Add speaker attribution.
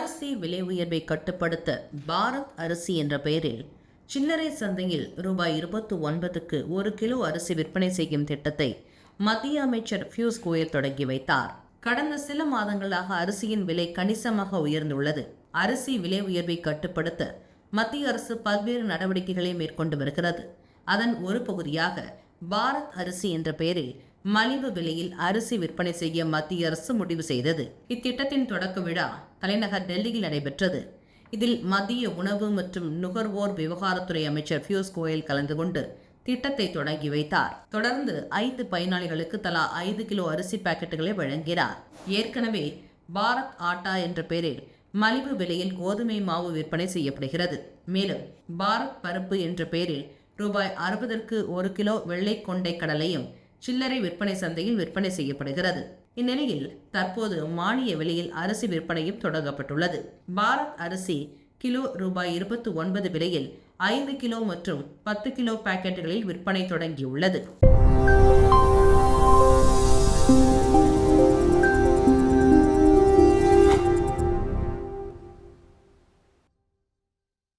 Speaker 1: அரிசி விலை உயர்வை கட்டுப்படுத்த பாரத் அரிசி என்ற பெயரில் சில்லறை சந்தையில் ரூபாய் இருபத்தி ஒன்பதுக்கு ஒரு கிலோ அரிசி விற்பனை செய்யும் திட்டத்தை மத்திய அமைச்சர் பியூஷ் கோயல் தொடங்கி வைத்தார். கடந்த சில மாதங்களாக அரிசியின் விலை கணிசமாக உயர்ந்துள்ளது. அரிசி விலை உயர்வை கட்டுப்படுத்த மத்திய அரசு பல்வேறு நடவடிக்கைகளை மேற்கொண்டு வருகிறது. அதன் ஒரு பகுதியாக பாரத் அரிசி என்ற பெயரில் மலிவு விலையில் அரிசி விற்பனை செய்ய மத்திய அரசு முடிவு செய்தது. இத்திட்டத்தின் தொடக்க விழா தலைநகர் டெல்லியில் நடைபெற்றது. இதில் மத்திய உணவு மற்றும் நுகர்வோர் விவகாரத்துறை அமைச்சர் பியூஷ் கோயல் கலந்து கொண்டு திட்டத்தை தொடங்கி வைத்தார். தொடர்ந்து ஐந்து பயனாளிகளுக்கு தலா ஐந்து கிலோ அரிசி பாக்கெட்டுகளை வழங்கினார். ஏற்கனவே பாரத் ஆட்டா என்ற பெயரில் மலிவு விலையில் கோதுமை மாவு விற்பனை செய்யப்படுகிறது. மேலும் பாரத் பருப்பு என்ற பெயரில் ரூபாய் அறுபதற்கு ஒரு கிலோ வெள்ளை கொண்டை கடலையும் சில்லறை விற்பனை சந்தையில் விற்பனை செய்யப்படுகிறது. இந்நிலையில் தற்போது மானிய விலையில் அரிசி விற்பனையும் தொடங்கப்பட்டுள்ளது. பாரத் அரிசி கிலோ ரூபாய் இருபத்தி ஒன்பது விலையில் ஐந்து கிலோ மற்றும் பத்து கிலோ பாக்கெட்டுகளில் விற்பனை தொடங்கியுள்ளது.